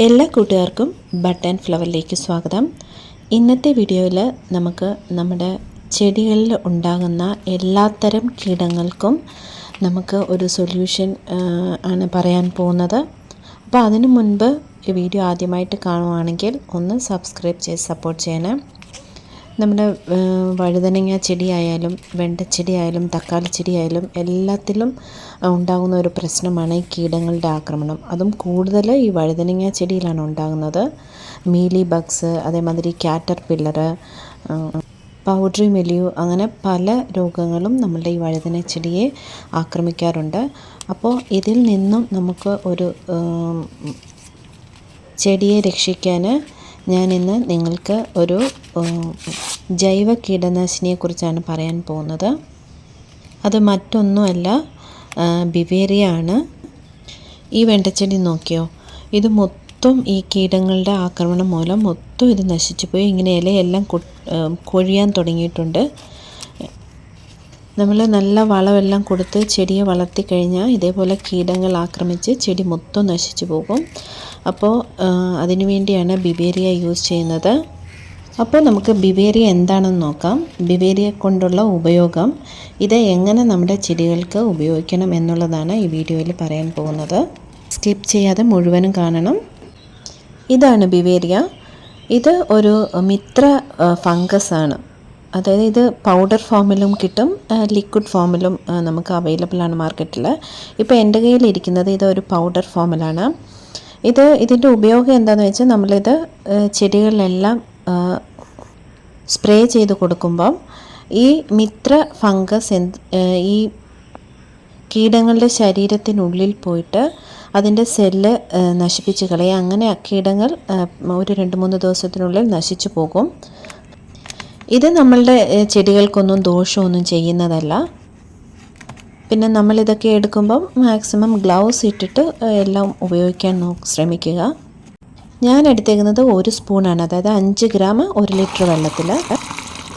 എല്ലാ കൂട്ടുകാർക്കും ബട്ടൺ ഫ്ലവറിലേക്ക് സ്വാഗതം. ഇന്നത്തെ വീഡിയോയിൽ നമുക്ക് നമ്മുടെ ചെടികളിൽ ഉണ്ടാകുന്ന എല്ലാത്തരം കീടങ്ങൾക്കും നമുക്ക് ഒരു സൊല്യൂഷൻ ആണ് പറയാൻ പോകുന്നത്. അപ്പോൾ അതിനു മുൻപ് ഈ വീഡിയോ ആദ്യമായിട്ട് കാണുവാണെങ്കിൽ ഒന്ന് സബ്സ്ക്രൈബ് ചെയ്ത് സപ്പോർട്ട് ചെയ്യണേ. നമ്മുടെ വഴുതനങ്ങ ചെടിയായാലും വെണ്ടച്ചെടി ആയാലും തക്കാളി ചെടിയായാലും എല്ലാത്തിലും ഉണ്ടാകുന്ന ഒരു പ്രശ്നമാണ് ഈ കീടങ്ങളുടെ ആക്രമണം. അതും കൂടുതൽ ഈ വഴുതനങ്ങ ചെടിയിലാണ് ഉണ്ടാകുന്നത്. മീലി ബഗ്സ് അതേമാതിരി ക്യാറ്റർ പില്ലറ് പൗഡറി മെലിയു അങ്ങനെ പല രോഗങ്ങളും നമ്മളുടെ ഈ വഴുതന ചെടിയെ ആക്രമിക്കാറുണ്ട്. അപ്പോൾ ഇതിൽ നിന്നും നമുക്ക് ഒരു ചെടിയെ രക്ഷിക്കാൻ ഞാൻ ഇന്ന് നിങ്ങൾക്ക് ഒരു ജൈവ കീടനാശിനിയെക്കുറിച്ചാണ് പറയാൻ പോകുന്നത്. അത് മറ്റൊന്നുമല്ല ബിവേറിയ ആണ് ഈ വെണ്ടച്ചെടി നോക്കിയോ? ഇത് മൊത്തം ഈ കീടങ്ങളുടെ ആക്രമണം മൂലം മൊത്തം ഇത് നശിച്ചു പോയി ഇങ്ങനെ ഇലയെല്ലാം കൊഴിയാൻ തുടങ്ങിയിട്ടുണ്ട്. നമ്മൾ നല്ല വളമെല്ലാം കൊടുത്ത് ചെടിയെ വളർത്തി കഴിഞ്ഞാൽ ഇതേപോലെ കീടങ്ങൾ ആക്രമിച്ച് ചെടി മൊത്തം നശിച്ചു പോകും. അപ്പോൾ അതിനു വേണ്ടിയാണ് ബിബേരിയ യൂസ് ചെയ്യുന്നത്. അപ്പോൾ നമുക്ക് ബിബേറിയ എന്താണെന്ന് നോക്കാം. ബിബേറിയ കൊണ്ടുള്ള ഉപയോഗം ഇത് എങ്ങനെ നമ്മുടെ ചെടികൾക്ക് ഉപയോഗിക്കണം എന്നുള്ളതാണ് ഈ വീഡിയോയിൽ പറയാൻ പോകുന്നത്. സ്കിപ്പ് ചെയ്യാതെ മുഴുവനും കാണണം. ഇതാണ് ബിവേരിയ. ഇത് ഒരു മിത്ര ഫംഗസ് ആണ് അതായത് ഇത് പൗഡർ ഫോമിലും കിട്ടും ലിക്വിഡ് ഫോമിലും നമുക്ക് അവൈലബിൾ ആണ് മാർക്കറ്റിൽ ഇപ്പോൾ എന്റെ കയ്യിലിരിക്കുന്നത് ഇത് ഒരു പൗഡർ ഫോമിലാണ് ഇത് ഇതിന്റെ ഉപയോഗം എന്താണെന്ന് വെച്ചാൽ നമ്മളിത് ചെടികളിലെല്ലാം സ്പ്രേ ചെയ്ത് കൊടുക്കുമ്പം ഈ മിത്ര ഫംഗസ് ഈ കീടങ്ങളുടെ ശരീരത്തിനുള്ളിൽ പോയിട്ട് അതിന്റെ സെല്ല് നശിപ്പിച്ച് കളയുക അങ്ങനെ കീടങ്ങൾ ഒരു രണ്ട് മൂന്ന് ദിവസത്തിനുള്ളിൽ നശിച്ചു പോകും. ഇത് നമ്മളുടെ ചെടികൾക്കൊന്നും ദോഷമൊന്നും ചെയ്യുന്നതല്ല. പിന്നെ നമ്മളിതൊക്കെ എടുക്കുമ്പം മാക്സിമം ഗ്ലൗസ് ഇട്ടിട്ട് എല്ലാം ഉപയോഗിക്കാൻ നോക്ക് ശ്രമിക്കുക. ഞാൻ എടുത്തേക്കുന്നത് ഒരു സ്പൂണാണ്. അതായത് അഞ്ച് ഗ്രാം ഒരു ലിറ്റർ വെള്ളത്തിൽ.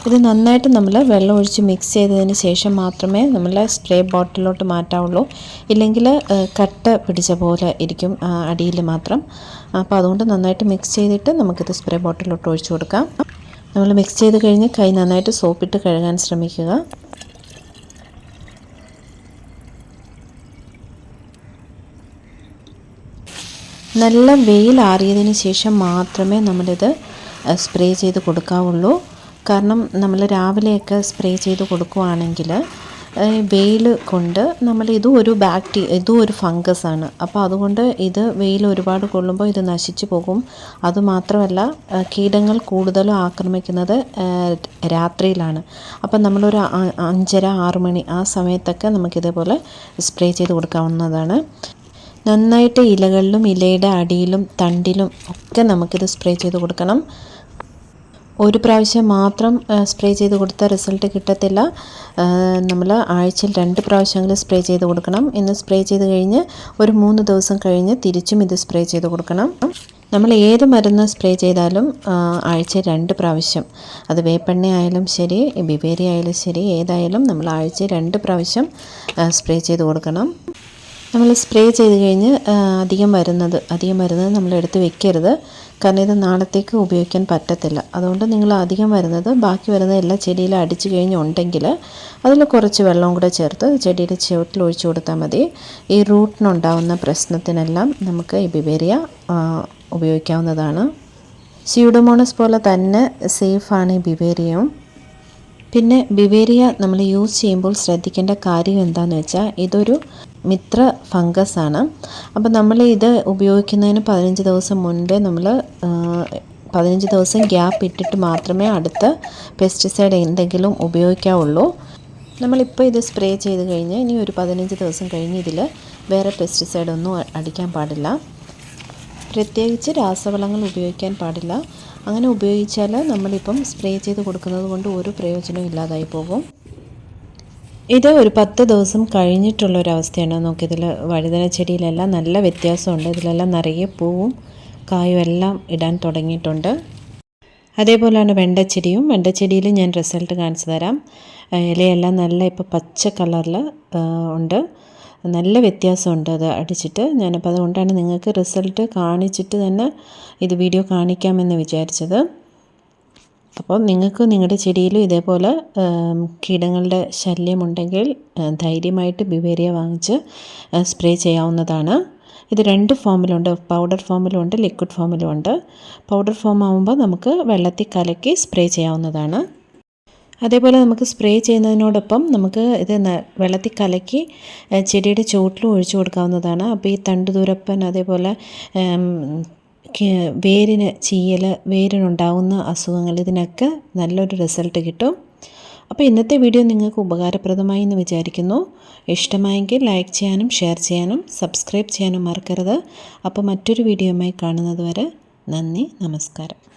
ഇത് നന്നായിട്ട് നമ്മൾ വെള്ളം ഒഴിച്ച് മിക്സ് ചെയ്തതിന് ശേഷം മാത്രമേ നമ്മൾ സ്പ്രേ ബോട്ടിലോട്ട് മാറ്റാവുള്ളൂ. ഇല്ലെങ്കിൽ കട്ട പിടിച്ച പോലെ ഇരിക്കും അടിയിൽ മാത്രം. അപ്പോൾ അതുകൊണ്ട് നന്നായിട്ട് മിക്സ് ചെയ്തിട്ട് നമുക്കിത് സ്പ്രേ ബോട്ടിലോട്ട് ഒഴിച്ചു കൊടുക്കാം. നമ്മൾ മിക്സ് ചെയ്ത് കഴിഞ്ഞ് കൈ നന്നായിട്ട് സോപ്പിട്ട് കഴുകാൻ ശ്രമിക്കുക. നല്ല വെയിൽ ആറിയതിന് ശേഷം മാത്രമേ നമ്മളിത് സ്പ്രേ ചെയ്ത് കൊടുക്കാവുള്ളൂ. കാരണം നമ്മൾ രാവിലെയൊക്കെ സ്പ്രേ ചെയ്ത് കൊടുക്കുവാണെങ്കിൽ വെയിൽ കൊണ്ട് നമ്മൾ ഇതും ഒരു ബാക്ടീ ഇതും ഒരു ഫംഗസ് ആണ്. അപ്പോൾ അതുകൊണ്ട് ഇത് വെയിൽ ഒരുപാട് കൊള്ളുമ്പോൾ ഇത് നശിച്ചു പോകും. അതുമാത്രമല്ല കീടങ്ങൾ കൂടുതലും ആക്രമിക്കുന്നത് രാത്രിയിലാണ്. അപ്പം നമ്മളൊരു അഞ്ചര ആറ് മണി ആ സമയത്തൊക്കെ നമുക്കിതേപോലെ സ്പ്രേ ചെയ്ത് കൊടുക്കാവുന്നതാണ്. നന്നായിട്ട് ഇലകളിലും ഇലയുടെ അടിയിലും തണ്ടിലും ഒക്കെ നമുക്കിത് സ്പ്രേ ചെയ്ത് കൊടുക്കണം. ഒരു പ്രാവശ്യം മാത്രം സ്പ്രേ ചെയ്ത് കൊടുത്ത റിസൾട്ട് കിട്ടത്തില്ല. നമ്മൾ ആഴ്ചയിൽ രണ്ട് പ്രാവശ്യമെങ്കിലും സ്പ്രേ ചെയ്ത് കൊടുക്കണം. ഇന്ന് സ്പ്രേ ചെയ്ത് കഴിഞ്ഞ് ഒരു മൂന്ന് ദിവസം കഴിഞ്ഞ് തിരിച്ചും ഇത് സ്പ്രേ ചെയ്ത് കൊടുക്കണം. നമ്മൾ ഏത് മരുന്ന് സ്പ്രേ ചെയ്താലും ആഴ്ച രണ്ട് പ്രാവശ്യം. അത് വേപ്പെണ്ണ ആയാലും ശരി ബിവേരി ആയാലും ശരി ഏതായാലും നമ്മൾ ആഴ്ച രണ്ട് പ്രാവശ്യം സ്പ്രേ ചെയ്ത് കൊടുക്കണം. നമ്മൾ സ്പ്രേ ചെയ്ത് കഴിഞ്ഞ് അധികം വരുന്നത് അധികം വരുന്നത് നമ്മൾ എടുത്ത് വെക്കരുത്. കാരണം ഇത് നാളത്തേക്ക് ഉപയോഗിക്കാൻ പറ്റത്തില്ല. അതുകൊണ്ട് നിങ്ങൾ അധികം വരുന്നത് ബാക്കി വരുന്ന എല്ലാ ചെടിയിലും അടിച്ചു കഴിഞ്ഞുണ്ടെങ്കിൽ അതിൽ കുറച്ച് വെള്ളം കൂടെ ചേർത്ത് ചെടിയുടെ ചുവട്ടിൽ ഒഴിച്ചു കൊടുത്താൽ മതി. ഈ റൂട്ടിനുണ്ടാവുന്ന പ്രശ്നത്തിനെല്ലാം നമുക്ക് ഈ ബിബേറിയ ഉപയോഗിക്കാവുന്നതാണ്. സ്യൂഡോമോണസ് പോലെ തന്നെ സേഫാണ് ഈ ബിബേറിയയും പിന്നെ ബിവേരിയ നമ്മൾ യൂസ് ചെയ്യുമ്പോൾ ശ്രദ്ധിക്കേണ്ട കാര്യം എന്താണെന്ന് വെച്ചാൽ ഇതൊരു മിത്ര ഫംഗസ് ആണ് അപ്പോൾ നമ്മൾ ഇത് ഉപയോഗിക്കുന്നതിന് പതിനഞ്ച് ദിവസം മുൻപേ നമ്മൾ പതിനഞ്ച് ദിവസം ഗ്യാപ്പ് ഇട്ടിട്ട് മാത്രമേ അടുത്ത പെസ്റ്റിസൈഡ് എന്തെങ്കിലും ഉപയോഗിക്കാവുള്ളൂ. നമ്മളിപ്പോൾ ഇത് സ്പ്രേ ചെയ്ത് കഴിഞ്ഞ് ഇനി ഒരു പതിനഞ്ച് ദിവസം കഴിഞ്ഞ് ഇതിൽ വേറെ പെസ്റ്റിസൈഡ് ഒന്നും അടിക്കാൻ പാടില്ല. പ്രത്യേകിച്ച് രാസവളങ്ങൾ ഉപയോഗിക്കാൻ പാടില്ല. അങ്ങനെ ഉപയോഗിച്ചാൽ നമ്മളിപ്പം സ്പ്രേ ചെയ്ത് കൊടുക്കുന്നത് കൊണ്ട് ഒരു പ്രയോജനവും ഇല്ലാതായി പോകും. ഇത് ഒരു പത്ത് ദിവസം കഴിഞ്ഞിട്ടുള്ള ഒരു അവസ്ഥയാണ് നോക്കിയതിൽ വഴുതന ചെടിയിലെല്ലാം നല്ല വ്യത്യാസമുണ്ട്. ഇതിലെല്ലാം നിറയെ പൂവും കായും എല്ലാം ഇടാൻ തുടങ്ങിയിട്ടുണ്ട്. അതേപോലെയാണ് വെണ്ടച്ചെടിയും. വെണ്ടച്ചെടിയിൽ ഞാൻ റിസൾട്ട് കാണിച്ചു തരാം. ഇലയെല്ലാം നല്ല ഇപ്പോൾ പച്ച കളറിൽ ഉണ്ട്. നല്ല വ്യത്യാസമുണ്ട് അത് അടിച്ചിട്ട്. ഞാനപ്പോൾ അതുകൊണ്ടാണ് നിങ്ങൾക്ക് റിസൾട്ട് കാണിച്ചിട്ട് തന്നെ ഇത് വീഡിയോ കാണിക്കാമെന്ന് വിചാരിച്ചത്. അപ്പോൾ നിങ്ങൾക്ക് നിങ്ങളുടെ ചെടിയിലും ഇതേപോലെ കീടങ്ങളുടെ ശല്യമുണ്ടെങ്കിൽ ധൈര്യമായിട്ട് ബിവേരിയ വാങ്ങിച്ച് സ്പ്രേ ചെയ്യാവുന്നതാണ്. ഇത് രണ്ട് ഫോമിലുണ്ട്. പൗഡർ ഫോമിലുണ്ട് ലിക്വിഡ് ഫോമിലുമുണ്ട് പൗഡർ ഫോം ആകുമ്പോൾ നമുക്ക് വെള്ളത്തിൽ കലക്കി സ്പ്രേ ചെയ്യാവുന്നതാണ്. അതേപോലെ നമുക്ക് സ്പ്രേ ചെയ്യുന്നതിനോടൊപ്പം നമുക്ക് ഇത് വെള്ളത്തിൽ കലക്കി ചെടിയുടെ ചുവട്ടിലും ഒഴിച്ചു കൊടുക്കാവുന്നതാണ്. അപ്പോൾ ഈ തണ്ടുതൂരപ്പൻ അതേപോലെ വേരിന് ചീയൽ വേരിനുണ്ടാവുന്ന അസുഖങ്ങൾ ഇതിനൊക്കെ നല്ലൊരു റിസൾട്ട് കിട്ടും. അപ്പോൾ ഇന്നത്തെ വീഡിയോ നിങ്ങൾക്ക് ഉപകാരപ്രദമായി എന്ന് വിചാരിക്കുന്നു. ഇഷ്ടമായെങ്കിൽ ലൈക്ക് ചെയ്യാനും ഷെയർ ചെയ്യാനും സബ്സ്ക്രൈബ് ചെയ്യാനും മറക്കരുത്. അപ്പോൾ മറ്റൊരു വീഡിയോയുമായി കാണുന്നത് വരെ നന്ദി നമസ്കാരം.